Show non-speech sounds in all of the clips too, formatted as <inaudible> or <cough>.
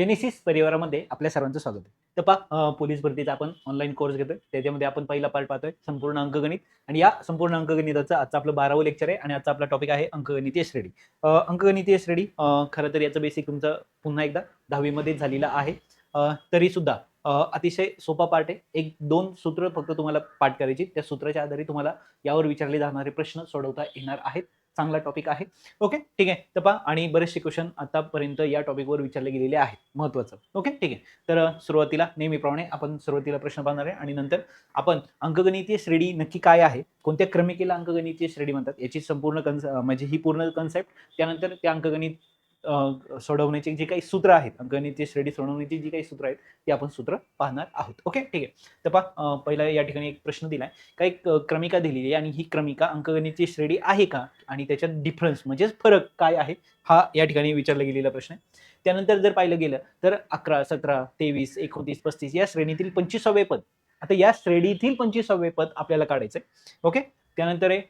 Genesis परिवारामध्ये आपल्या सर्वांचं स्वागत आहे. तर पहा पोलीस भरतीचा आपण ऑनलाईन कोर्स घेतोय. त्याच्यामध्ये आपण पहिला पार्ट पाहतोय संपूर्ण अंकगणित. आणि या संपूर्ण अंकगणिताचं आजचं आपलं बारावं लेक्चर आहे आणि आजचा आपला टॉपिक आहे अंकगणितीय श्रेणी. अंकगणितीय श्रेणी खरं तर याचं बेसिक तुमचं पुन्हा एकदा दहावीमध्ये झालेलं आहे. तरी सुद्धा अतिशय सोपा पार्ट आहे. एक दोन सूत्र फक्त तुम्हाला पाठ करायची त्या सूत्राच्या आधारे तुम्हाला यावर विचारले जाणारे प्रश्न सोडवता येणार आहेत. चांगला टॉपिक आहे. ओके ठीक आहे. तर पहा आणि बरेचसे क्वेश्चन आतापर्यंत या टॉपिकवर विचारले गेलेले आहेत. महत्त्वाचं ओके ठीक आहे. तर सुरुवातीला नेहमीप्रमाणे आपण सुरुवातीला प्रश्न पाहणार आहे. आणि नंतर आपण अंकगणितीय श्रेणी नक्की काय आहे? कोणत्या क्रमिकेला अंकगणितीय श्रेणी म्हणतात? याची संपूर्ण कन्स म्हणजे ही पूर्ण कन्सेप्ट त्यानंतर त्या अंकगणित सोडवण्याचे जे काही सूत्र आहेत अंकगणितीय श्रेणी सोडवण्याची जी काही सूत्र आहेत ती आपण सूत्र पाहणार आहोत. ओके ठीक आहे. तर पहा पहिला या ठिकाणी एक प्रश्न दिलाय. काही क्रमिका दिलेली आहे आणि ही क्रमिका अंकगणितीय श्रेणी आहे का? आणि त्याच्यात डिफरन्स म्हणजेच फरक काय आहे? हा या ठिकाणी विचारला गेलेला प्रश्न आहे. त्यानंतर जर पाहिलं गेलं तर अकरा सतरा तेवीस एकोणतीस पस्तीस या श्रेणीतील पंचवीसावे पद. आता या श्रेणीतील पंचवीसावे पद आपल्याला काढायचंय. ओके त्यानंतर आहे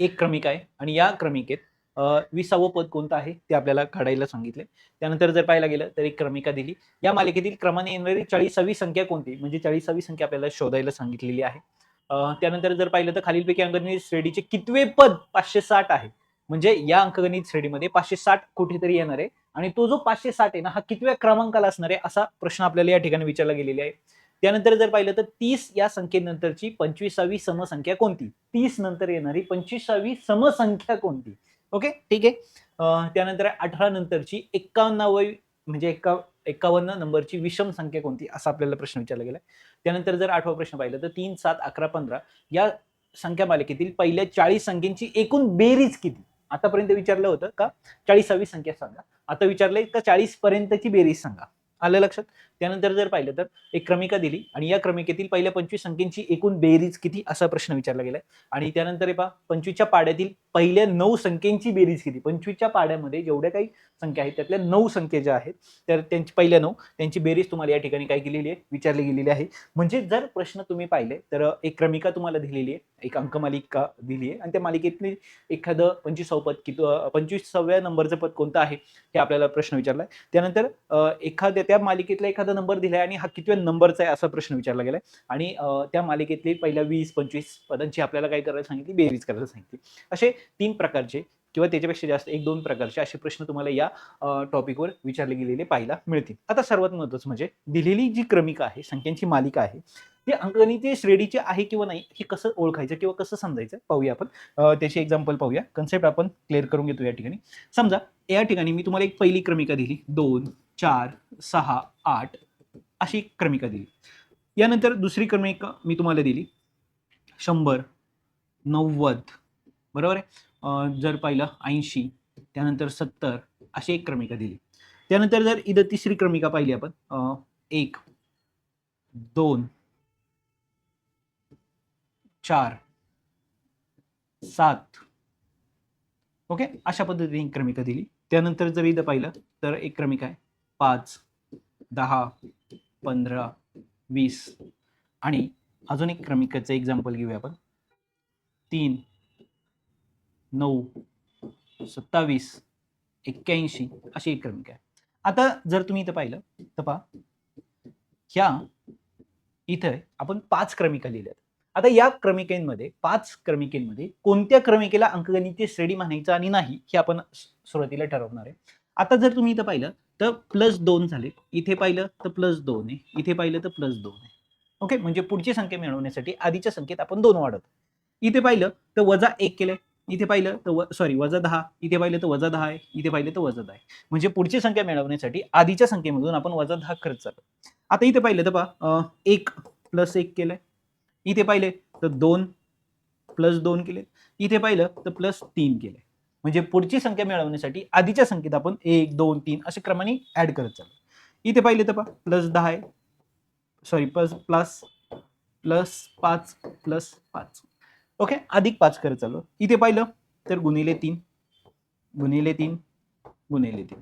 एक क्रमिका आहे आणि या क्रमिकेत विसावं पद कोणतं आहे? ते आपल्याला काढायला सांगितले त्यानंतर जर पाहायला गेलं तर एक क्रमिका दिली. या मालिकेतील क्रमाने येणारी चाळीसावी संख्या कोणती? म्हणजे चाळीसावी संख्या आपल्याला शोधायला सांगितलेली आहे. त्यानंतर जर पाहिलं तर खालीलपैकी अंकगणित श्रेणीचे कितवे पद पाचशे साठ आहे? म्हणजे या अंकगणित श्रेणीमध्ये पाचशे साठ कुठेतरी येणार आहे. आणि तो जो पाचशे साठ आहे ना हा कितव्या क्रमांकाला असणार आहे असा प्रश्न आपल्याला या ठिकाणी विचारला गेलेला आहे. त्यानंतर जर पाहिलं तर तीस या संख्येनंतरची पंचवीसावी समसंख्या कोणती? तीस नंतर येणारी पंचवीसावी समसंख्या कोणती? ओके ठीक आहे. त्यानंतर अठरा नंतरची एक्कावन्नावी म्हणजे एक्का एक्कावन्न नंबरची विषम संख्या कोणती? असा आपल्याला प्रश्न विचारला गेला त्यानंतर जर आठवा प्रश्न पाहिला तर तीन सात अकरा पंधरा या संख्या मालिकेतील पहिल्या चाळीस संख्येची एकूण बेरीज किती? आतापर्यंत विचारलं होतं का? चाळीसावी संख्या सांगा. आता विचारलंय का चाळीस पर्यंतची बेरीज सांगा. आलं लक्षात? त्यानंतर जर पाहिलं तर एक क्रमिका दिली आणि या क्रमिकेतील पहिल्या पंचवीस संख्येची एकूण बेरीज किती असा प्रश्न विचारला गेलाय. आणि त्यानंतर पहा पंचवीसच्या पाड्यातील पहिल्या नऊ संख्येची बेरीज किती? पंचवीसच्या पाड्यामध्ये जेवढ्या काही संख्या आहेत त्यातल्या नऊ संख्या ज्या आहेत तर त्यांची पहिल्या नऊ त्यांची बेरीज तुम्हाला या ठिकाणी काय केलेली आहे विचारली गेलेली आहे. म्हणजे जर प्रश्न तुम्ही पाहिले तर एक क्रमिका तुम्हाला दिलेली आहे एक अंकमालिका दिली आहे. आणि त्या मालिकेतली एखादं पंचवीसावं पद किती पंचवीसाव्या नंबरचं पद कोणतं आहे हे आपल्याला प्रश्न विचारलाय त्यानंतर एखाद्या त्या मालिकेतल्या एखादं नंबर दिलाय आणि हा कितव्या नंबरचा आहे असा प्रश्न विचारला गेलाय. आणि त्या मालिकेतली पहिल्या वीस पंचवीस पदांची आपल्याला काय करायला सांगितली? बेरीज करायला सांगितली. असे तीन प्रकारचे किंवा त्याच्यापेक्षा जास्त एक दोन प्रकारचे असे प्रश्न तुम्हाला या टॉपिकवर विचारले गेलेले पाहायला मिळतील. आता सर्वात महत्वाचं म्हणजे दिलेली जी क्रमिका आहे संख्यांची मालिका आहे ती अंकगणितीय श्रेणीचे आहे किंवा नाही हे कसं ओळखायचं किंवा कसं समजायचं पाहूया आपण. त्याचे त्याची एक्झाम्पल पाहूया. कन्सेप्ट आपण क्लिअर करून घेतो या ठिकाणी. समजा या ठिकाणी मी तुम्हाला एक पहिली क्रमिका दिली. दोन चार सहा आठ अशी क्रमिका दिली. यानंतर दुसरी क्रमिका मी तुम्हाला दिली. शंभर नव्वद. बरोबर आहे? जर पाहिलं ऐंशी त्यानंतर सत्तर अशी एक क्रमिका दिली. त्यानंतर जर इथं तिसरी क्रमिका पाहिली आपण एक दोन चार सात ओके? अशा पद्धतीने एक क्रमिका दिली. त्यानंतर जर इथं पाहिलं तर एक क्रमिका आहे पाच दहा पंधरा वीस आणि अजून एक क्रमिकाचं एक्झाम्पल घेऊया आपण. तीन नऊ सत्तावीस एक्क्याऐंशी अशी एक क्रमिका आहे. आता जर तुम्ही इथं पाहिलं तर पहा. ह्या इथं आपण पाच क्रमिका लिहिल्यात आता या क्रमिकेमध्ये पाच क्रमिकेमध्ये कोणत्या क्रमिकेला अंकगणितीय श्रेणी म्हणायचं आणि नाही हे आपण सुरुवातीला ठरवणार आहे. आता जर तुम्ही इथं पाहिलं तर प्लस दोन झाले. इथे पाहिलं तर प्लस दोन आहे. इथे पाहिलं तर प्लस दोन आहे. ओके म्हणजे पुढची संख्या मिळवण्यासाठी आधीच्या संख्येत आपण दोन वाढत इथे पाहिलं तर वजा एक केलंय. इथे पाहिलं तर सॉरी वजा दहा. इथे पाहिलं तर वजा दहा आहे. इथे पाहिलं तर वजा दहा आहे. म्हणजे पुढची संख्या मिळवण्यासाठी आधीच्या संख्येमधून आपण वजा दहा खर्च चालू आता इथे पाहिलं तर पहा एक प्लस एक केलंय. इथे पाहिले तर दोन प्लस दोन केले. इथे पाहिलं तर प्लस तीन केले. म्हणजे पुढची संख्या मिळवण्यासाठी आधीच्या संख्येत आपण एक दोन तीन अशा क्रमाने ऍड करत चाललो. इथे पाहिले तर पहा प्लस दहा आहे. सॉरी प्लस प्लस प्लस पाच प्लस पाच. ओके अधिक पाच करत चालू. इथे पाहिलं तर गुणिले तीन. गुणिले तीन गुणिले तीन.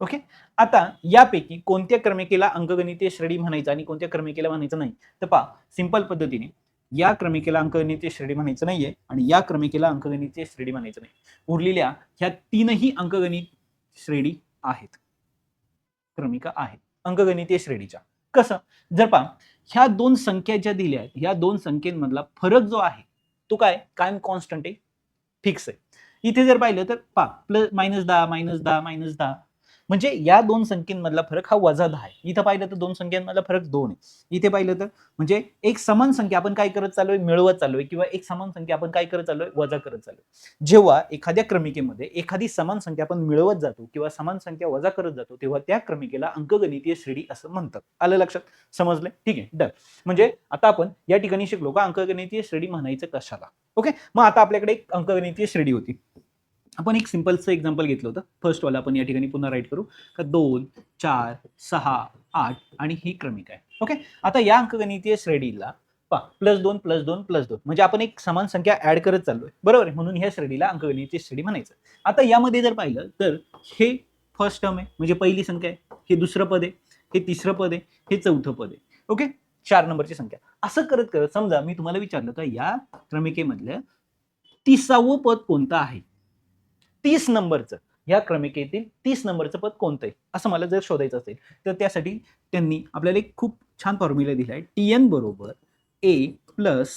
ओके आता यापैकी कोणत्या क्रमिकेला अंकगणितीय श्रेणी म्हणायचं आणि कोणत्या क्रमिकेला म्हणायचं नाही? तर पहा सिंपल पद्धतीने या क्रमिकेला अंकगणितीय श्रेणी म्हणायचं नाहीये आणि या क्रमिकेला अंकगणितीय श्रेणी म्हणायचं नाही. उरलेल्या ह्या तीनही अंकगणित श्रेणी आहेत. क्रमिका आहेत. अंकगणितीय श्रेणीच्या. कसं? जर पहा ह्या दोन संख्या ज्या दिल्या आहेत ह्या दोन संख्येमधला फरक जो आहे तो काय? कायम कॉन्स्टंट आहे. फिक्स आहे. इथे जर पाहिलं तर पा प्लस मायनस दहा मायनस दहा मायनस दहा. म्हणजे या दोन संख्येमधला फरक हा वजा दहा आहे. इथं पाहिलं तर दोन संख्यांमधला फरक दोन आहे. इथे पाहिलं तर म्हणजे एक समान संख्या आपण काय करत चालू आहे मिळवत चालू आहे किंवा एक समान संख्या आपण काय करत चालू आहे वजा करत चालू आहे जेव्हा एखाद्या क्रमिकेमध्ये एखादी समान संख्या आपण मिळवत जातो किंवा समान संख्या वजा करत जातो तेव्हा त्या क्रमिकेला अंकगणितीय श्रेणी असं म्हणतात. आलं लक्षात? समजलंय ठीक आहे. डन. म्हणजे आता आपण या ठिकाणी शिकलो का अंकगणितीय श्रेणी म्हणायचं कशाला? ओके? मग आता आपल्याकडे एक अंकगणितीय श्रेणी होती. आपण एक सिम्पलचं एक्झाम्पल घेतलं होतं. फर्स्टवाला आपण या ठिकाणी पुन्हा राईट करू. का दोन चार सहा आठ आणि ही क्रमिक आहे. ओके आता या अंकगणितीय श्रेणीला पहा प्लस दोन प्लस दोन प्लस दोन. म्हणजे आपण एक समान संख्या ऍड करत चाललोय. बरोबर आहे? म्हणून ह्या श्रेणीला अंकगणितीय श्रेणी म्हणायचं. आता यामध्ये जर पाहिलं तर हे फर्स्ट टर्म आहे. म्हणजे पहिली संख्या आहे. हे दुसरं पद आहे. हे तिसरं पद आहे. हे चौथं पद आहे. ओके चार नंबरची संख्या. असं करत करत समजा मी तुम्हाला विचारलं का या क्रमिकेमधलं तिसावं पद कोणतं आहे? तीस नंबरचं. या क्रमिकेतील तीस नंबरचं पद कोणतं आहे असं मला जर शोधायचं असेल तर त्यासाठी त्यांनी आपल्याला एक खूप छान फॉर्म्युला दिला आहे. टी एन बरोबर A plus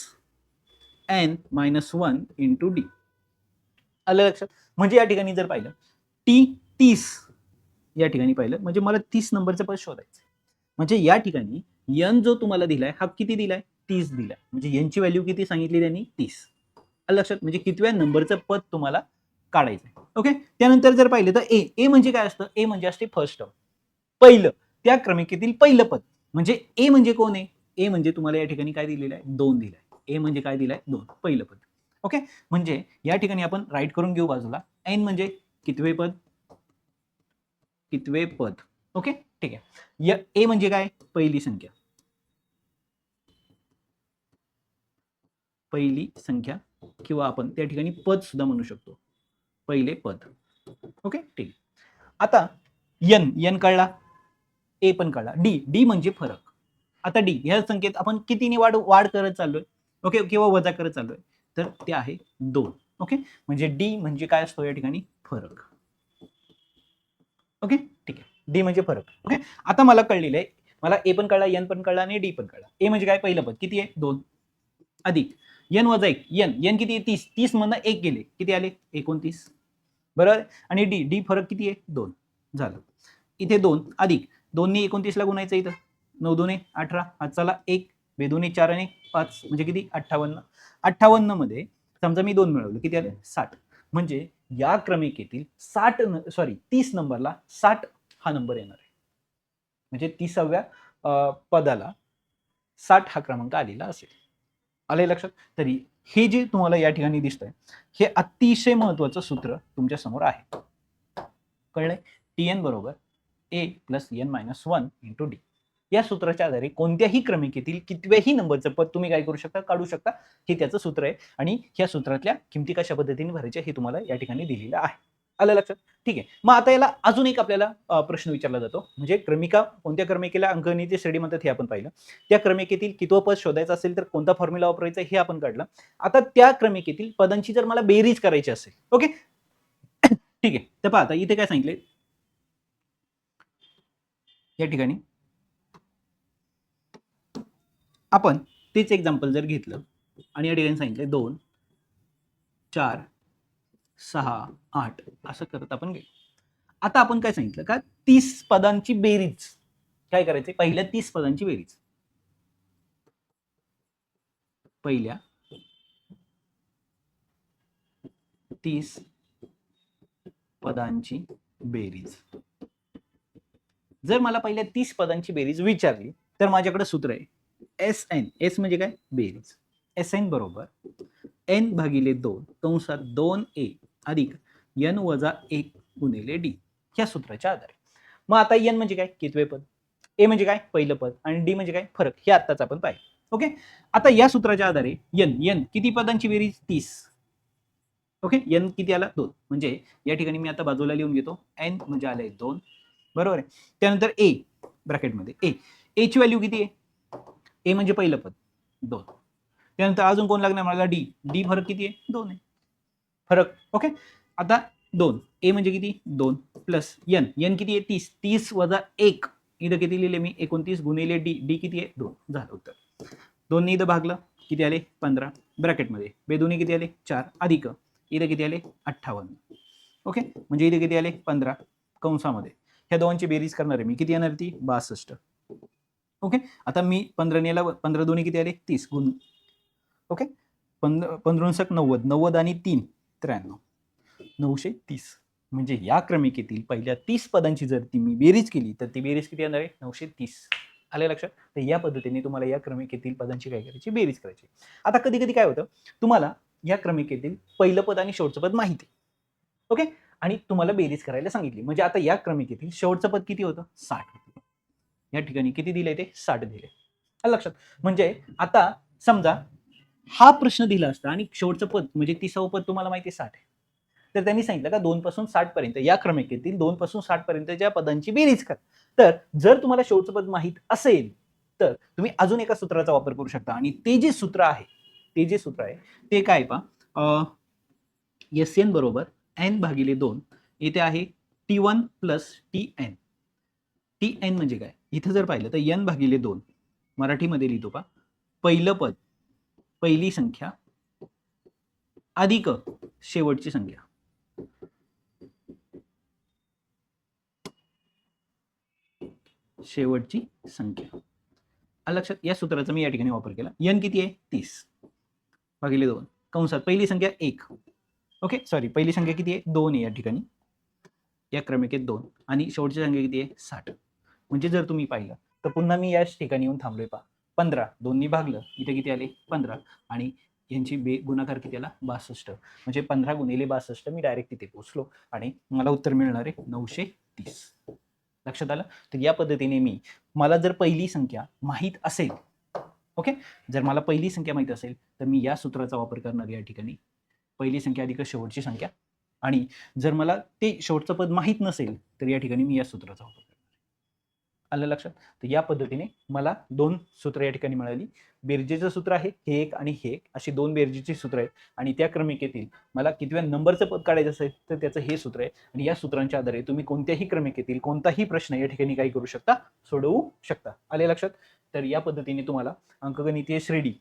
N minus one into D आलं लक्षात? म्हणजे या ठिकाणी जर पाहिलं टी तीस या ठिकाणी पाहिलं म्हणजे मला तीस नंबरचं पद शोधायचं म्हणजे या ठिकाणी यन जो तुम्हाला दिलाय हा किती दिलाय? तीस दिलाय. म्हणजे यांची व्हॅल्यू किती सांगितली त्यांनी? तीस. लक्षात? म्हणजे कितव्या नंबरचं पद तुम्हाला काढायचं आहे ओके त्यानंतर जर पाहिलं तर ए ए म्हणजे काय असतं? ए म्हणजे असते फर्स्ट टर्म पहिलं. त्या क्रमिकेतील पहिलं पद. म्हणजे ए म्हणजे कोण आहे? ए म्हणजे तुम्हाला या ठिकाणी काय दिलेलं आहे? दोन दिलं आहे. ए म्हणजे काय दिलं आहे? दोन. पहिलं पद. ओके म्हणजे या ठिकाणी आपण राईट करून घेऊ बाजूला. एन म्हणजे कितवे पद? कितवे पद? ओके ठीक आहे. या ए म्हणजे काय? पहिली संख्या. पहिली संख्या किंवा आपण त्या ठिकाणी पद सुद्धा म्हणू शकतो. पहिले पद. ओके ठीक. आता यन यन कळला? ए पण कळला. डी डी म्हणजे फरक. आता डी ह्या संख्येत आपण कितीने वाढ वाढ करत चाललोय? ओके किंवा वजा करत चाललोय? तर ते आहे दोन. ओके म्हणजे डी म्हणजे काय असतो या ठिकाणी? फरक. ओके ठीक आहे. डी म्हणजे फरक. ओके आता मला कळलेलं आहे. मला ए पण कळला एन पण कळला आणि डी पण कळला. ए म्हणजे काय? पहिलं पद. किती आहे? दोन. अधिक एन वजा एक. एन एन किती? आहे तीस. तीस मधनं एक गेले. किती आले? एकोणतीस. बरोबर आणि डी डी फरक किती आहे? दोन. झालं. इथे दोन अधिक. दोन्ही एकोणतीसला गुणायचं इथं. नऊ दोन अठरा. हात चला एक बेदोने चार आणि पाच. म्हणजे किती? अठ्ठावन्न. अठ्ठावन्नमध्ये समजा मी दोन मिळवलं. किती आले? साठ. म्हणजे या क्रमिकेतील साठ सॉरी तीस नंबरला साठ हा नंबर येणार आहे. म्हणजे तिसाव्या पदाला साठ हा क्रमांक आलेला असेल. आले लक्षात? तरी हे जे तुम्हाला या ठिकाणी दिसतंय हे अतिशय महत्वाचं सूत्र तुमच्यासमोर आहे. कळलंय? टी एन बरोबर A plus N minus one into D या सूत्राच्या आधारे कोणत्याही क्रमिकेतील कितव्याही नंबरचं पद तुम्ही काय करू शकता काढू शकता हे त्याचं सूत्र आहे. आणि ह्या सूत्रातल्या किमती कशा पद्धतीने भरायच्या हे तुम्हाला या ठिकाणी दिलेलं आहे. आलं लक्षात? ठीक आहे. मग आता याला अजून एक आपल्याला प्रश्न विचारला जातो. म्हणजे क्रमिका कोणत्या क्रमिकेला अंकगणितीय श्रेणी म्हणतात हे आपण पाहिलं. त्या क्रमिकेतील कितव पद शोधायचं असेल तर कोणता फॉर्म्युला वापरायचा हे आपण काढलं. आता त्या क्रमिकेतील पदांची जर मला बेरीज करायची असेल ओके? ठीक आहे. तर पहा आता इथे काय सांगितले या ठिकाणी. आपण तेच एक्झाम्पल जर घेतलं आणि या ठिकाणी सांगितले दोन चार सहा आठ असं करत आपण गेलो. आता आपण काय सांगितलं का? तीस पदांची बेरीज. काय करायचे पहिल्या तीस पदांची बेरीज. पहिल्या तीस पदांची बेरीज. जर मला पहिल्या तीस पदांची बेरीज विचारली तर माझ्याकडे सूत्र आहे. एस एन एस म्हणजे काय? बेरीज. एस एन बरोबर. एन भागिले दोन. कंसात दोन ए अधिक एन वजा एक गुणिले डी या सूत्राच्या आधारे. मग आता एन म्हणजे काय? कितवे पद? ए म्हणजे काय? पहिलं पद. आणि डी म्हणजे काय? फरक. हे आत्ताच आपण पाहिजे ओके? आता या सूत्राच्या आधारे एन एन किती पदांची बेरीज? तीस. ओके? एन किती आला? दोन. म्हणजे या ठिकाणी मी आता बाजूला लिहून घेतो. एन म्हणजे आलंय दोन. बरोबर आहे? त्यानंतर ए ब्रॅकेटमध्ये. ए. एची व्हॅल्यू किती आहे? ए म्हणजे पहिलं पद. दोन. त्यानंतर अजून कोण लागणार? मला डी. डी फरक किती आहे? दोन आहे. फरक. ओके? आता दोन. ए म्हणजे किती? दोन. Plus N. यन किती आहे? तीस. तीस वजा एक. इथं किती लिहिले मी? एकोणतीस गुणिले डी. डी किती आहे? दोन. झालं उत्तर. दोन्ही इथं भागलं. किती आले? पंधरा. ब्रॅकेटमध्ये. बेदोन्ही किती आले? चार. अधिक. इथं किती आले? अठ्ठावन्न. ओके? म्हणजे इथे किती आले? पंधरा. कंसामध्ये. ह्या दोनची बेरीज करणार आहे मी. किती येणार ती? बासष्ट. ओके? आता मी पंधरा नेला पंधरा दोन्ही किती आले? तीस. गुण ओके? पंध पंधरोसक नव्वद. नव्वद आणि तीन. त्र्याण्णव. नऊशे तीस. म्हणजे या क्रमिकेतील पहिल्या तीस पदांची जर ती मी बेरीज केली तर ती बेरीज किती येणार आहे? नऊशे तीस. आले लक्षात? तर या पद्धतीने तुम्हाला या क्रमिकेतील पदांची काय करायची? बेरीज करायची. आता कधी कधी काय होतं? तुम्हाला या क्रमिकेतील पहिलं पद आणि शेवटचं पद माहिती. ओके? आणि तुम्हाला बेरीज करायला सांगितली. म्हणजे आता या क्रमिकेतील शेवटचं पद किती होतं? साठ या ठिकाणी किती दिले ते? साठ दिले लक्षात? म्हणजे आता समजा हा प्रश्न दिला असता आणि शेवटचं पद म्हणजे तिसावं पद तुम्हाला माहिती आहे साठ आहे. तर त्यांनी सांगितलं का दोन पासून साठ पर्यंत या क्रमिकेतील दोन पासून साठ पर्यंतच्या पदांची बेरीज कर. तर जर तुम्हाला शेवटचं पद माहीत असेल तर तुम्ही अजून एका सूत्राचा वापर करू शकता. आणि ते जे सूत्र आहे ते जे सूत्र आहे ते काय पा एस एन बरोबर एन भागिले दोन येथे आहे T one plus T N T N म्हणजे काय? इथं जर पाहिलं तर एन भागिले दोन. मराठीमध्ये लिहितो पा पहिलं पद पहिली संख्या अधिक शेवटची संख्या. शेवटची संख्या. लक्षात या सूत्राचा मी या ठिकाणी वापर केला. यन किती आहे? तीस. भागिले दोन. कंसात पहिली संख्या एक. ओके? सॉरी पहिली संख्या किती आहे? दोन आहे या ठिकाणी. या क्रमिकेत दोन. आणि शेवटची संख्या किती आहे? साठ. म्हणजे जर तुम्ही पाहिलं तर पुन्हा मी याच ठिकाणी येऊन थांबलोय पहा. पंधरा. दोन्ही भागलं. इथे किती आले? पंधरा. आणि यांची बे गुणाकार किती आला? बासष्ट. म्हणजे पंधरा गुणिले बासष्ट मी डायरेक्ट तिथे पोचलो आणि मला उत्तर मिळणार आहे नऊशे तीस. लक्षात आलं? तर या पद्धतीने मी मला जर पहिली संख्या माहीत असेल ओके? जर मला पहिली संख्या माहीत असेल तर मी या सूत्राचा वापर करणार या ठिकाणी. पहिली संख्या अधिक शेवटची संख्या. आणि जर मला ते शेवटचं पद माहीत नसेल तर या ठिकाणी मी या सूत्राचा वापर आलं लक्षात? तर या पद्धतीने मला दोन सूत्र या ठिकाणी मिळाली. बेरजेचं सूत्र आहे हे एक आणि हे एक. अशी दोन बेरजेची सूत्र आहेत. आणि त्या क्रमिकेतील मला कितव्या नंबरचं पद काढायचं असेल तर त्याचं हे सूत्र आहे. आणि या सूत्रांच्या आधारे तुम्ही कोणत्याही क्रमिकेतील कोणताही प्रश्न या ठिकाणी काही करू शकता सोडवू शकता. आले लक्षात? तर या पद्धतीने तुम्हाला अंकगणितीय श्रेणी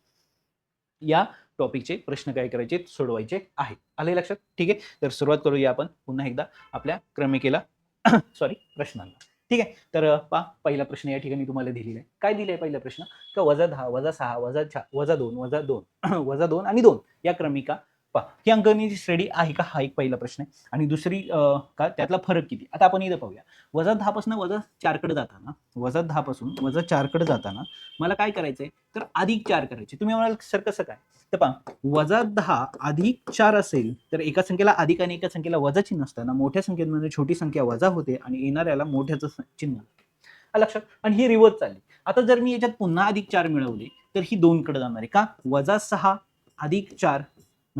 या टॉपिकचे प्रश्न काय करायचे सोडवायचे आहेत. आले लक्षात? ठीक आहे? तर सुरुवात करूया आपण पुन्हा एकदा आपल्या क्रमिकेला <coughs> सॉरी प्रश्नांना. ठीक आहे? तर पा पहिला प्रश्न या ठिकाणी तुम्हाला दिलेला आहे. काय दिलाय पहिला प्रश्न? का वजा दहा वजा सहा वजा चार वजा दोन वजा दोन <clears throat> वजा दोन आणि दोन या क्रमिका पा ही अंकगणिती श्रेणी आहे का? हा एक पहिला प्रश्न आहे. आणि दुसरी का? त्यातला फरक किती? आता आपण इथं पाहूया. वजा दहापासून वजा चारकडे जाताना वजा दहापासून वजा चारकडे जाताना मला काय करायचंय? तर अधिक चार करायचे. तुम्ही म्हणाल सर कसं काय? तर पहा वजा दहा अधिक चार असेल तर एका संख्येला अधिक आणि एका संख्येला वजा चिन्ह असताना मोठ्या संख्येमध्ये म्हणजे छोटी संख्या वजा होते आणि येणाऱ्याला मोठ्याचं चिन्ह लक्षात? आणि ही रिवर्स चालली. आता जर मी याच्यात पुन्हा अधिक चार मिळवले तर ही दोनकडे जाणार आहे. का? वजा सहा अधिक चार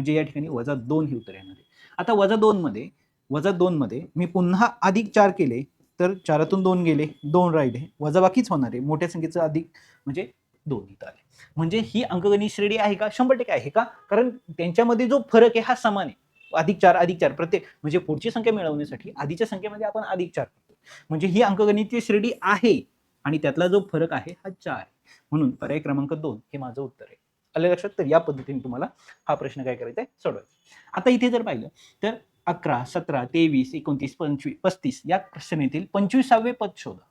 म्हणजे या ठिकाणी वजा दोन ही उत्तर येणार आहे आता वजा दोन मध्ये वजा दोन मध्ये मी पुन्हा अधिक चार केले तर चारातून दोन गेले दोन राहिले. वजा बाकीच होणार आहे. मोठ्या संख्येचं अधिक म्हणजे दोन इथं आले. म्हणजे ही अंकगणित श्रेणी आहे का? शंभर टक्के आहे का? कारण त्यांच्यामध्ये जो फरक आहे हा समान आहे. अधिक चार अधिक चार. प्रत्येक म्हणजे पुढची संख्या मिळवण्यासाठी आधीच्या संख्येमध्ये आपण अधिक चार करतो. म्हणजे ही अंकगणितीय श्रेणी आहे आणि त्यातला जो फरक आहे हा चार आहे. म्हणून पर्याय क्रमांक दोन हे माझं उत्तर आहे. आलं लक्षात? तर या पद्धतीने तुम्हाला हा प्रश्न काय करायचा आहे? सोडवायचा आता इथे जर पाहिलं तर अकरा सतरा तेवीस एकोणतीस पंचवीस पस्तीस या श्रेणीतील पंचवीसावे पद शोधा.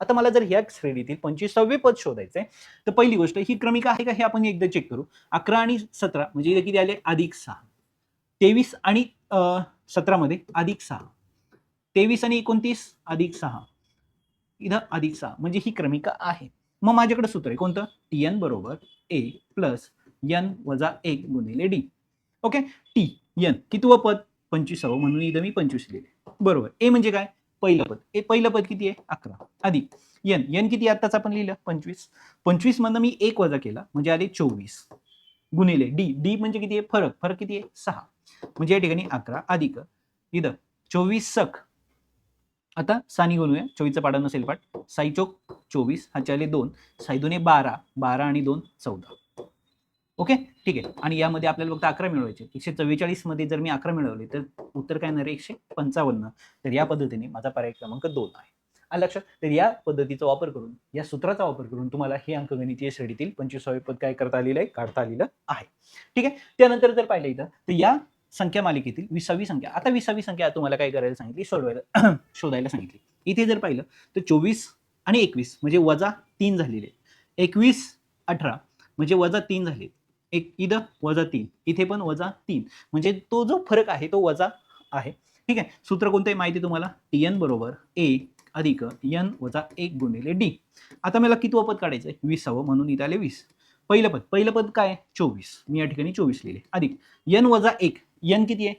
आता मला जर ह्या श्रेणीतील पंचवीसावे पद शोधायचंय तर पहिली गोष्ट ही क्रमिका आहे का हे आपण एकदा चेक करू. अकरा आणि सतरा म्हणजे इथे किती आले? अधिक सहा. तेवीस आणि सतरामध्ये अधिक सहा. तेवीस आणि एकोणतीस अधिक सहा. इथं अधिक सहा. म्हणजे ही क्रमिका आहे. मग माझ्याकडे सूत्र आहे. कोणतं? टी एन बरोबर ए प्लस एन वजा एक गुणिले डी ओके टी एन कितवं पद? पंचवीसावं. म्हणून इथं मी पंचवीस लिहिले. बरोबर. ए म्हणजे काय? पहिलं पद. ए पहिलं पद किती आहे? अकरा. अधिक एन एन किती आत्ताच आपण लिहिलं. पंचवीस. पंचवीस मधनं मी एक वजा केला. म्हणजे आले चोवीस. गुणिले डी डी म्हणजे किती आहे? फरक. फरक किती आहे? सहा. म्हणजे या ठिकाणी अकरा. अधिक इथं. चोवीस सख. आता सानी बोलूया चोवीसचा पाडा नसेल पाठ. साई चोक चोवीस. हा दोन. साई दोन बारा. बारा आणि दोन चौदा. ओके? ठीक आहे. आणि यामध्ये आपल्याला फक्त अकरा मिळवायचे. एकशे चव्वेचाळीसमध्ये जर मी अकरा मिळवले तर उत्तर काय येणार एकशे पंचावन्न. तर या पद्धतीने माझा पर्याय क्रमांक दोन आहे. आलं लक्षात. तर या पद्धतीचा वापर करून या सूत्राचा वापर करून तुम्हाला हे अंकगणितीय श्रेणीतील पंचवीसावे पद काय करता आलेलं आहे? काढता आलेलं आहे. ठीक आहे? त्यानंतर जर पाहिलं इथं तर या संख्या मालिकेतील विसावी संख्या. आता विसावी संख्या तुम्हाला काय करायला सांगितली? सोडवायला <clears throat> शोधायला सांगितली. इथे जर पाहिलं तर चोवीस आणि एकवीस म्हणजे वजा तीन झालेले. एकवीस अठरा म्हणजे वजा तीन झाले. एक इथं वजा तीन इथे पण वजा तीन. म्हणजे तो जो फरक आहे तो वजा आहे. ठीक आहे? सूत्र कोणतं आहे माहिती तुम्हाला? टी एन बरोबर ए अधिक एन वजा एक गुणिले डी आता मला कितवं पद काढायचं आहे? विसावं म्हणून इथं आले वीस. पहिलं पद पहिलं पद काय चोवीस. मी या ठिकाणी चोवीस लिहिले. अधिक एन वजा एक एन किती आहे?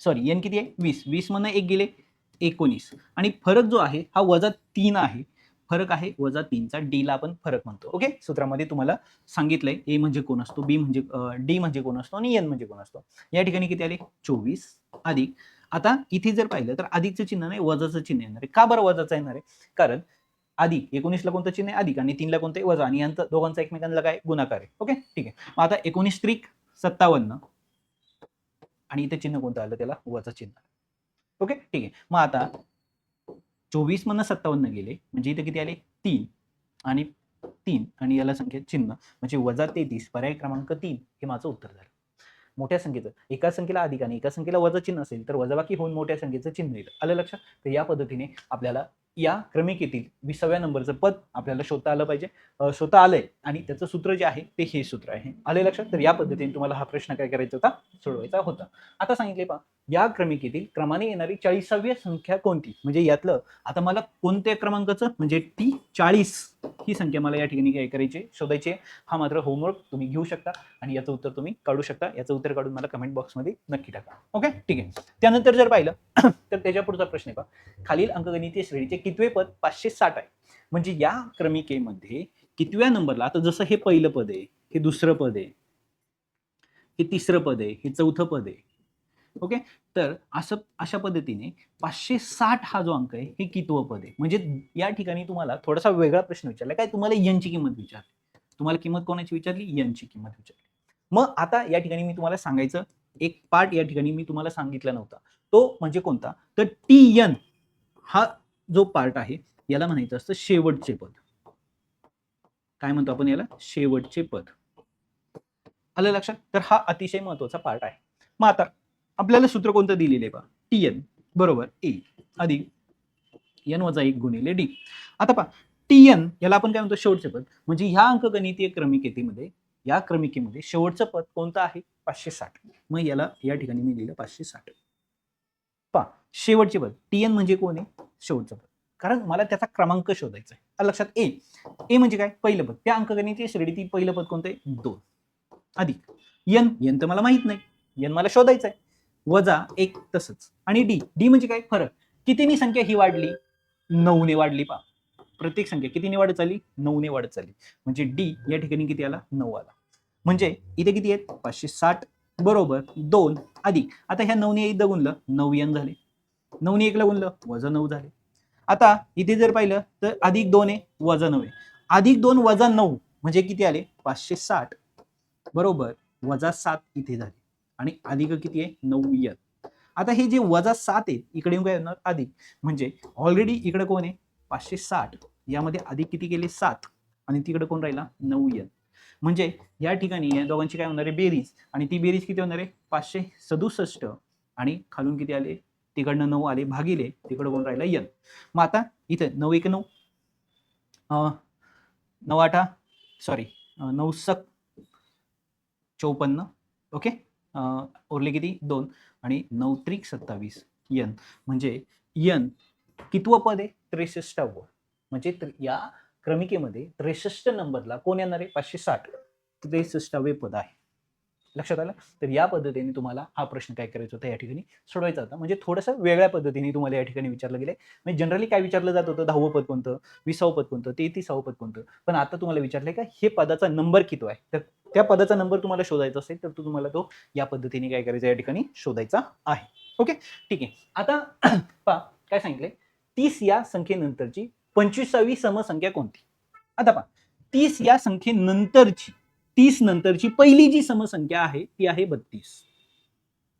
सॉरी एन किती आहे? वीस. वीसमधनं एक गेले एकोणीस. आणि फरक जो आहे हा वजा तीन आहे. फरक आहे वजा तीनचा. डीला आपण फरक म्हणतो. ओके सूत्रामध्ये तुम्हाला सांगितलंय ए म्हणजे कोण असतो? बी म्हणजे डी म्हणजे कोण असतो? आणि एन म्हणजे कोण असतो? या ठिकाणी किती आले? चोवीस. अधिक. आता इथे जर पाहिलं तर अधिकचं चिन्ह नाही वजाचं चिन्ह येणार आहे. का बरं वजाचं येणार आहे? कारण अधिक. एकोणीसला कोणतं चिन्ह आहे? अधिक. आणि तीनला कोणतं आहे? वजा. आणि यांचा दोघांचा एकमेकांना काय गुणाकार आहे. ओके ठीक आहे. मग आता एकोणीस त्रिक सत्तावन्न. आणि इथे चिन्ह कोणतं आलं त्याला? वजा चिन्ह. ओके ठीक आहे. मग आता चोवीस मधनं सत्तावन्न गेले. म्हणजे इथे किती आले? तीन. आणि तीन. आणि याला संख्या चिन्ह. म्हणजे वजा तेहतीस. पर्याय क्रमांक तीन. हे माझं उत्तर झालं. मोठ्या संख्येचं. एका संख्येला अधिक आणि एका संख्येला वजा चिन्ह असेल तर वजाबाकी होऊन मोठ्या संख्येचं चिन्ह येतं. आलं लक्षात? तर या पद्धतीने आपल्याला या क्रमिकेतील विसाव्या नंबरचं पद आपल्याला शोधता आलं पाहिजे. शोधता आलंय आणि त्याचं सूत्र जे आहे ते हे सूत्र आहे. आले लक्षात? तर या पद्धतीने तुम्हाला हा प्रश्न काय करायचा होता? सोडवायचा होता. आता सांगितले पा या क्रमिकेतील क्रमाने येणारी चाळीसावी संख्या कोणती? म्हणजे यातलं आता मला कोणत्या क्रमांकाचं? म्हणजे टी चाळीस ही संख्या मला या ठिकाणी काय करायची शोधायचे शोधायची हा मात्र होमवर्क तुम्ही घेऊ शकता आणि याचं उत्तर तुम्ही काढू शकता. याचं उत्तर काढून मला कमेंट बॉक्समध्ये नक्की टाका. ओके ठीक आहे. त्यानंतर जर पाहिलं <clears throat> तर त्याच्या पुढचा प्रश्न आहे पहा खालील अंकगणितीय श्रेणीचे कितवे पद? पाचशे साठ आहे. म्हणजे या क्रमिकेमध्ये कितव्या नंबरला? आता जसं हे पहिलं पद आहे हे दुसरं पद आहे हे तिसरं पद आहे हे चौथं पद आहे ओके? तर असं अशा पद्धतीने पाचशे साठ हा जो अंक आहे हे कितव पद आहे? म्हणजे या ठिकाणी तुम्हाला थोडासा वेगळा प्रश्न विचारला. काय तुम्हाला यांची किंमत विचारली? तुम्हाला किंमत कोणाची विचारली? यांची किंमत विचारली. मग आता या ठिकाणी मी तुम्हाला सांगायचं एक पार्ट या ठिकाणी मी तुम्हाला सांगितला नव्हता. तो म्हणजे कोणता? तर टी एन हा जो पार्ट आहे याला म्हणायचं असतं शेवटचे पद. काय म्हणतो आपण याला? शेवटचे पद. आलं लक्षात? तर हा अतिशय महत्त्वाचा पार्ट आहे. मग आता आपल्याला सूत्र कोणतं दिलेलं आहे पहा टी एन बरोबर? ए अधिक एन वजा एक गुणिले डी आता पहा टी एन याला आपण काय म्हणतो? शेवटचे पद. म्हणजे ह्या अंकगणितीय क्रमिकेतीमध्ये या क्रमिकेमध्ये शेवटचं पद कोणतं आहे? पाचशे साठ. मग याला या ठिकाणी मी लिहिलं पाचशे साठ. पहा शेवटचे पद. टी एन म्हणजे कोण आहे? शेवटचं पद. कारण मला त्याचा क्रमांक शोधायचा आहे. लक्षात ए ए म्हणजे काय? पहिलं पद. त्या अंकगणितीय श्रेणीतील पहिलं पद कोणतं आहे? दोन. अधिक यन यन तर मला माहीत नाही. यन मला शोधायचं आहे. वजा एक तसंच. आणि डी डी म्हणजे काय? फरक. कितीनी संख्या ही वाढली? नऊने वाढली पा प्रत्येक संख्या कितीने वाढत चालली? नऊने वाढत चालली. म्हणजे डी या ठिकाणी किती आला? नऊ आला. म्हणजे इथे किती आहेत? पाचशे साठ. बरोबर दोन अधिक. आता ह्या नऊने एकदा गुणलं नऊ यन झाले. नऊने एकला गुणलं वजा नऊ झाले. आता इथे जर पाहिलं तर अधिक दोन आहे वजा नऊ आहे. अधिक दोन वजा नऊ म्हणजे किती आले? पाचशे साठ. बरोबर वजा सात इथे झाले. आणि अधिक किती आहे? नऊ यन आता हे जे वजा सात आहे इकडे काय येणार अधिक. म्हणजे ऑलरेडी इकडे कोण आहे? पाचशे साठ. यामध्ये अधिक किती केले? सात. आणि तिकडे कोण राहिला? नऊ यन म्हणजे या ठिकाणी या दोघांची काय होणार आहे? बेरीज. आणि ती बेरीज किती होणार आहे? पाचशे सदुसष्ट. आणि खालून किती आले? तिकडनं नऊ आले. भागिले. तिकडं कोण राहिला? यन मग आता इथं नऊ एक नऊ. अं, नऊ आठा सॉरी नऊ सक. चौपन्न. ओके? उरले किती? दोन. आणि नऊ त्रिक सत्तावीस. यन. म्हणजे यन कितवं पद आहे? त्रेसष्टावं. म्हणजे या क्रमिकेमध्ये त्रेसष्ट नंबरला कोण येणार आहे? पाचशे साठ. त्रेसष्टावे पद आहे. लक्षात आलं? तर या पद्धतीने तुम्हाला हा प्रश्न काय करायचा होता या ठिकाणी सोडवायचा होता. म्हणजे थोडंसं वेगळ्या पद्धतीने तुम्हाला या ठिकाणी विचारलं गेलं म्हणजे जनरली काय विचारलं जात होतं? दहावं पद कोणतं? विसावं पद कोणतं? तेहतीसावं पद कोणतं? पण आता तुम्हाला विचारलंय का हे पदाचा नंबर किती आहे? तर त्या पदाचा नंबर तुम्हाला शोधायचा असेल तर तो तुम्हाला तो या पद्धतीने काय करायचा या ठिकाणी शोधायचा आहे. ओके ठीक आहे. आता <clears throat> पहा काय सांगितलंय? तीस या संख्येनंतरची पंचवीसावी समसंख्या कोणती? आता पहा तीस या संख्येनंतरची तीस नंतरची पहिली जी समसंख्या आहे ती आहे बत्तीस.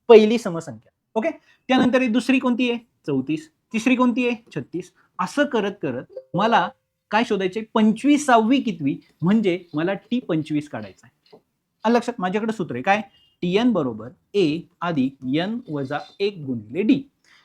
पहिली समसंख्या. ओके? त्यानंतर दुसरी कोणती आहे? चौतीस. तिसरी कोणती आहे? छत्तीस. असं करत करत मला काय शोधायचे पंचवीसावी कितवी म्हणजे मला टी पंचवीस काढायचा आहे लक्षात माझ्याकडे सूत्र आहे. काय? टी एन बरोबर ए अधिक एन वजा एक गुणिले डी.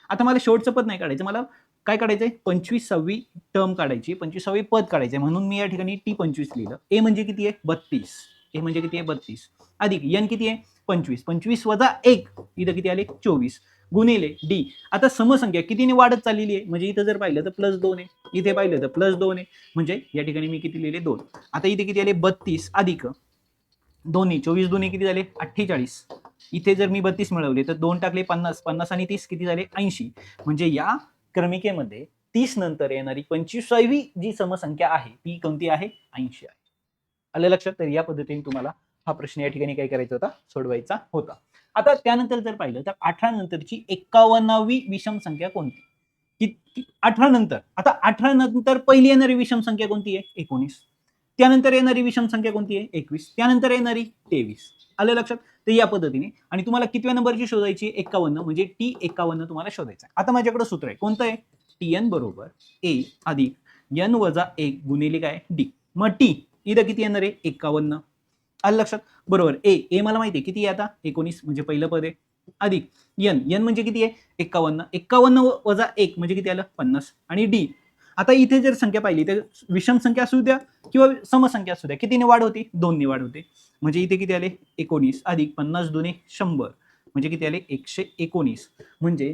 आता मला शेवटचं पद नाही काढायचं. मला काय काढायचंय? पंचवीसावी टर्म काढायची. पंचवीसावी पद काढायचे म्हणून मी या ठिकाणी टी पंचवीस लिहिलं. ए म्हणजे किती आहे? बत्तीस. हे म्हणजे किती आहे? बत्तीस. अधिक एन किती आहे? पंचवीस. पंचवीस वजा एक. इथं किती आले? चोवीस. गुणिले डी. आता समसंख्या कितीने वाढत चाललेली आहे? म्हणजे इथं जर पाहिलं तर प्लस दोन आहे. इथे पाहिलं तर प्लस दोन आहे. म्हणजे या ठिकाणी मी किती लिहिले? दोन. आता इथे किती आले? बत्तीस. अधिक. दोन्ही चोवीस दोन्ही किती झाले? अठ्ठेचाळीस. इथे जर मी बत्तीस मिळवले तर दोन टाकले पन्नास. पन्नास आणि तीस किती झाले? ऐंशी. म्हणजे या क्रमिकेमध्ये तीस नंतर येणारी पंचवीसावी जी समसंख्या आहे ती कोणती आहे? ऐंशी आहे. आलं लक्षात? तर या पद्धतीने तुम्हाला हा प्रश्न या ठिकाणी काय करायचा होता? सोडवायचा होता. आता त्यानंतर जर पाहिलं तर अठरा नंतरची एकावन्नावी विषम संख्या कोणती? कि- अठरा नंतर आता अठरा नंतर पहिली येणारी विषम संख्या कोणती आहे? एकोणीस. त्यानंतर येणारी विषम संख्या कोणती आहे? एकवीस. त्यानंतर येणारी तेवीस. आलं लक्षात? तर या पद्धतीने. आणि तुम्हाला कितव्या नंबरची शोधायची एकावन्न म्हणजे टी एकावन्न तुम्हाला शोधायचं आहे. आता माझ्याकडे सूत्र आहे. कोणतं आहे? टी एन बरोबर ए अधिक एन वजा एक गुणिले काय? डी. मग टी. इथं किती येणार आहे? एकावन्न. आलं लक्षात? बरोबर. ए ए मला माहिती आहे. किती आहे आता? एकोणीस म्हणजे पहिलं पद आहे. अधिक यन. यन म्हणजे किती आहे? एकावन्न. एकावन्न वजा एक म्हणजे किती आलं? पन्नास. आणि डी. आता इथे जर संख्या पाहिली तर विषम संख्या असू द्या किंवा समसंख्या असू द्या कितीने वाढ होती? दोनने वाढ होते. म्हणजे इथे किती आले? एकोणीस. अधिक पन्नास दोन्ही शंभर. म्हणजे किती आले? एकशे एकोणीस. म्हणजे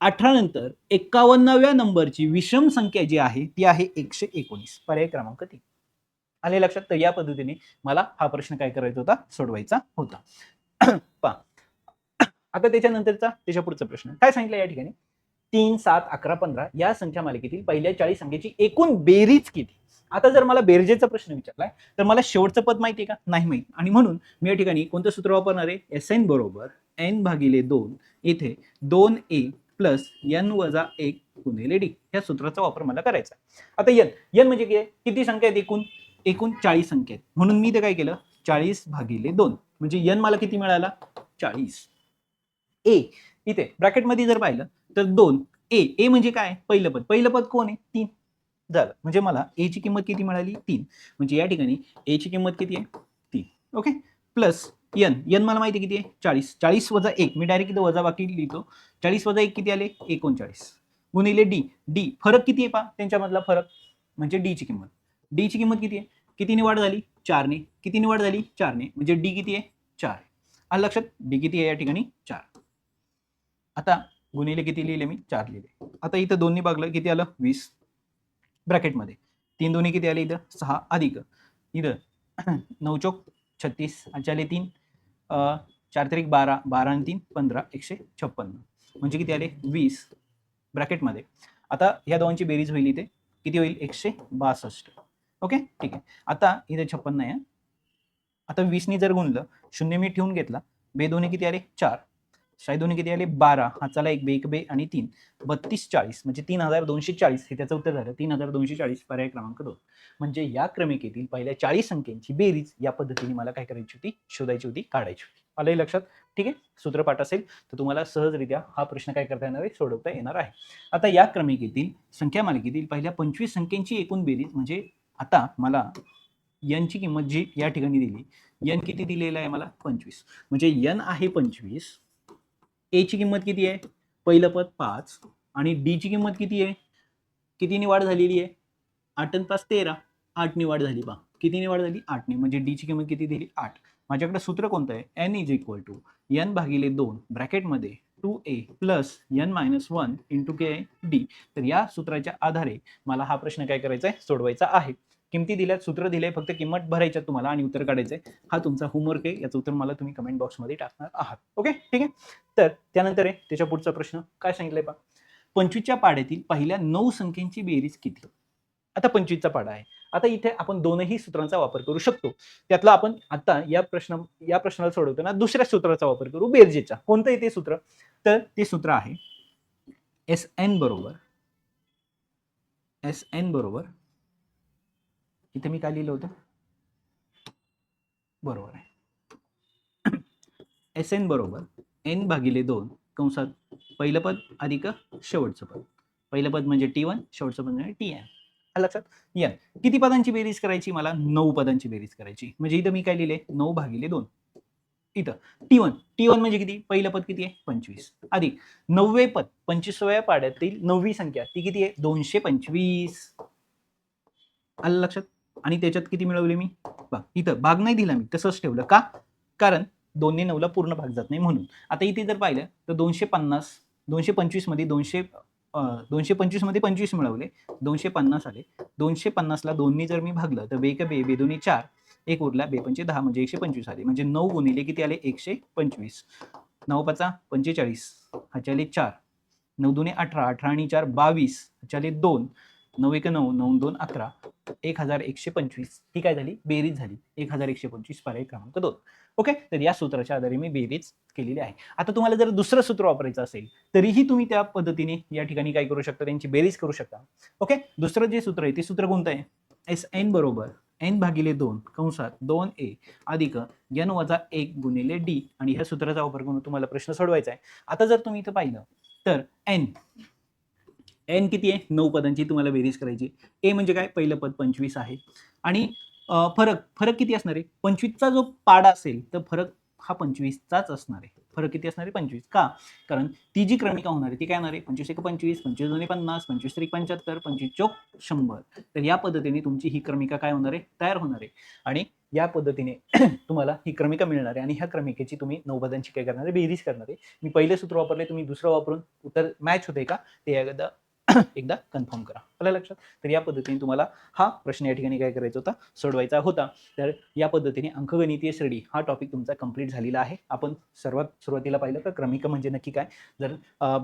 अठरा नंतर एकावन्नाव्या नंबरची विषम संख्या जी आहे ती आहे एकशे एकोणीस. पर्याय क्रमांक तीन. आले लक्षात? तर या पद्धतीने मला हा प्रश्न काय करायचा होता? सोडवायचा होता. पा आता त्याच्यानंतरचा त्याच्या पुढचा प्रश्न. काय सांगितलं या ठिकाणी? तीन सात अकरा पंधरा या संख्या मालिकेतील पहिल्या चाळीस संख्येची एकूण बेरीज किती? आता जर मला बेरजेचा प्रश्न विचारलाय तर मला शेवटचं पद माहिती आहे का? नाही माहिती. आणि म्हणून मी या ठिकाणी कोणतं सूत्र वापरणार? आहे एस एन बरोबर एन भागिले दोन. इथे दोन ए प्लस एन वजा एक गुणिले डी या सूत्राचा वापर मला करायचा आहे. आता यन एन म्हणजे किती संख्या आहेत एकूण? एकूण चाळीस संख्या आहेत म्हणून मी ते काय केलं? चाळीस भागिले दोन. म्हणजे यन मला किती मिळाला? चाळीस. ए इथे ब्रॅकेटमध्ये जर पाहिलं तर दोन. ए ए म्हणजे काय? पहिलं पद. पहिलं पद कोण आहे? तीन. झालं. म्हणजे मला ए ची किंमत किती मिळाली? तीन. म्हणजे या ठिकाणी ए ची किंमत किती आहे? तीन. ओके? Plus N. यन मला माहिती किती आहे? चाळीस. चाळीस वजा एक. मी डायरेक्ट इथं वजा बाकी लिहितो. चाळीस वजा एक किती आले? एकोणचाळीस. गुणिले डी. डी. फरक किती आहे पा त्यांच्यामधला फरक. म्हणजे डी ची किंमत. डी ची किंमत किती आहे? कितीने वाढ झाली? चारने. कितीने वाढ झाली? चारने. म्हणजे डी किती आहे? चार. आलं लक्षात. डी किती आहे या ठिकाणी? चार. आता गुणिले किती लिहिले मी? चार लिहिले. आता इथं दोन्ही बागलं किती आलं? वीस. ब्रॅकेटमध्ये. तीन दोन्ही किती आले इथं? सहा अधिक. इथं <clears throat> नऊ चौक छत्तीस. आणि आले तीन. चार तारीख बारा. बारा आणि तीन पंधरा. एकशे छप्पन्न. म्हणजे किती आले? वीस. ब्रॅकेटमध्ये. आता ह्या दोघांची बेरीज होईल इथे. किती होईल? एकशे बासष्ट. ओके? ठीक आहे. आता इथे छप्पन्न आहे. आता वीसनी जर गुणलं शून्य मी ठेवून घेतला. बे दोन्ही किती आले? चार. शाही दोन्ही किती आले? बारा. हा चला एक बे एक बे आणि तीन. बत्तीस चाळीस. म्हणजे तीन हजार दोनशे चाळीस. हे त्याचं उत्तर झालं. तीन हजार दोनशे चाळीस पर्याय क्रमांक दोन. म्हणजे या क्रमिकेतील पहिल्या चाळीस संख्यांची बेरीज या पद्धतीने मला काय करायची होती? शोधायची होती. काढायची होती. आलंही लक्षात? ठीक आहे? सूत्रपाठ असेल तर तुम्हाला सहजरित्या हा प्रश्न काय करता येणार आहे? सोडवता येणार आहे. आता या क्रमिकेतील संख्या मालिकेतील पहिल्या पंचवीस संख्यांची एकूण बेरीज म्हणजे आता मला यनची किंमत जी या ठिकाणी दिली यन किती दिलेलं आहे मला? पंचवीस. म्हणजे यन आहे पंचवीस. एची किंमत किती आहे? पहिलं पद पाच. आणि डीची किंमत किती आहे? कितीने वाढ झालेली आहे? आठ आणि पाच तेरा. आठने वाढ झाली बा. कितीने वाढ झाली? आठने. म्हणजे डीची किंमत किती दिली? आठ. माझ्याकडे सूत्र कोणतं आहे? N is equal to N भागिले दोन. ब्रॅकेटमध्ये two A plus N minus one into K D. तर या सूत्राच्या आधारे मला हा प्रश्न काय करायचा आहे? सोडवायचा आहे. किमती दिल्यात सूत्र दिले फक्त किंमत भरायच्या तुम्हाला आणि उत्तर काढायचं आहे हा तुमचा होमवर्क आहे. याचं उत्तर मला तुम्ही कमेंट बॉक्समध्ये टाकणार आहात. ओके ठीक आहे? तर त्यानंतर आहे त्याच्या पुढचा प्रश्न. काय सांगितलंय पा पंचवीसच्या पाड्यातील पहिल्या नऊ संख्येची बेरीज किती? आता पंचवीसचा पाडा आहे. आता इथे आपण दोनही सूत्रांचा वापर करू शकतो. त्यातला आपण आता या प्रश्न या प्रश्नाला सोडवताना दुसऱ्या सूत्राचा वापर करू. बेरजेचा कोणतं आहे सूत्र? तर ते सूत्र आहे. एस एन बरोबर. एस एन बरोबर. इथे मी काय लिहिलं होतं? बरोबर आहे. <clears throat> एस एन बरोबर. एन भागिले दोन कंसात पहिलं पद अधिक शेवटचं पद. पहिलं पद म्हणजे टी वन शेवटचं पद म्हणजे टी एन लक्षात? या. किती पदांची बेरीज करायची? मला नऊ पदांची बेरीज करायची. म्हणजे इथं मी काय लिहिले? नऊ भागिले दोन. इथं. टी वन टी वन म्हणजे किती? पहिलं पद किती आहे? पंचवीस. अधिक नववे पद पंचवीसाव्या पाड्यातील नववी संख्या ती किती आहे? दोनशे पंचवीस. आलं लक्षात? आणि त्याच्यात किती मिळवले मी? बघ इथं भाग नाही दिला मी तसंच ठेवलं. का? कारण दोनने नऊला पूर्ण भाग जात नाही म्हणून. आता इथे जर पाहिलं तर दोनशे पन्नास दोनशे पंचवीसमध्ये दोनशे दोनशे पंचवीसमध्ये पंचवीस मिळवले. दोनशे पन्नास आले. दोनशे पन्नासला दोन्ही जर मी भागलं तर बे का बे बेदोनी दोन्ही चार. एक उरला बेपंचे दहा म्हणजे एकशे पंचवीस आले. म्हणजे नऊ गुणिले किती आले? एकशे पंचवीस. नऊ पाचा पंचेचाळीस. ह्याच्याले चार. नऊ दोन्ही अठरा अठरा आणि चार बावीस. ह्याच्याले दोन. नऊ एक नऊ नऊ दोन अकरा. एक हजार एकशे पंचवीस. ही काय झाली? बेरीज झाली. एक हजार एकशे पंचवीस पर्याय क्रमांक दोन. ओके? तर या सूत्राच्या आधारे मी बेरीज केलेली आहे. आता तुम्हाला जर दुसरं सूत्र वापरायचं असेल तरीही तुम्ही त्या पद्धतीने या ठिकाणी काय करू शकता? त्यांची बेरीज करू शकता. ओके? दुसरं जे सूत्र आहे ते सूत्र कोणतं आहे? एस एन बरोबर. एन भागिले दोन कंसात दोन ए अधिक एन वजा एक गुणिले डी. आणि ह्या सूत्राचा वापर करून तुम्हाला प्रश्न सोडवायचा आहे. आता जर तुम्ही इथं पाहिलं तर एन एन किती आहे? नऊ पदांची तुम्हाला बेरीज करायची. ए म्हणजे काय? पहिलं पद पंचवीस आहे. आणि फरक फरक किती असणार आहे? पंचवीसचा जो पाडा असेल तर फरक हा पंचवीसचाच असणार आहे. फरक किती असणार आहे? पंचवीस. का? कारण ती जी क्रमिका होणार आहे ती काय होणार आहे? पंचवीस एक पंचवीस पंचवीस दोन्ही पन्नास पंचवीस त्रिक पंच्याहत्तर पंचवीस चौक शंभर. तर या पद्धतीने तुमची ही क्रमिका काय होणार आहे? तयार होणार आहे. आणि या पद्धतीने <clears throat> तुम्हाला ही क्रमिका मिळणार आहे आणि ह्या क्रमिकेची तुम्ही नौबदांची काय करणार आहे बेरीज करणार आहे. मी पहिले सूत्र वापरले तुम्ही दुसरं वापरून उत्तर मॅच होते का? ते एकदा <coughs> एकदा कन्फर्म करा. आलं लक्षात? तर या पद्धतीने तुम्हाला हा प्रश्न या ठिकाणी काय करायचा होता? सोडवायचा होता. तर या पद्धतीने अंकगणितीय श्रेणी हा टॉपिक तुमचा कंप्लीट झालेला आहे. आपण सर्वात सुरुवातीला पाहिलं तर क्रमिक म्हणजे नक्की काय? जर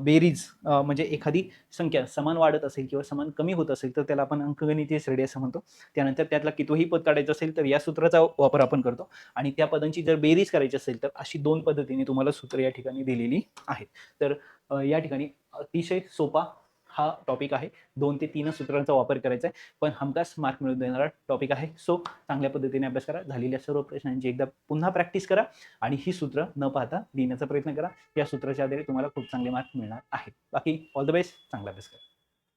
बेरीज म्हणजे एखादी संख्या समान वाढत असेल किंवा समान कमी होत असेल तर त्याला आपण अंकगणितीय श्रेणी असं म्हणतो. त्यानंतर त्यातला कितीही पद काढायचं असेल तर या सूत्राचा वापर आपण करतो. आणि त्या पदांची जर बेरीज करायची असेल तर अशी दोन पद्धतीने तुम्हाला सूत्र या ठिकाणी दिलेली आहेत. तर या ठिकाणी अतिशय सोपा हा टॉपिक आहे. दोन ते तीन सूत्रांचा वापर करायचा आहे. पण हमखास मार्क मिळवून देणारा टॉपिक आहे. सो चांगल्या पद्धतीने अभ्यास करा. झालेल्या सर्व प्रश्नांची एकदा पुन्हा प्रॅक्टिस करा आणि ही सूत्र न पाहता लिहिण्याचा प्रयत्न करा. या सूत्राच्या आधारे तुम्हाला खूप चांगले मार्क मिळणार आहे बाकी ऑल द बेस्ट चांगला अभ्यास करा.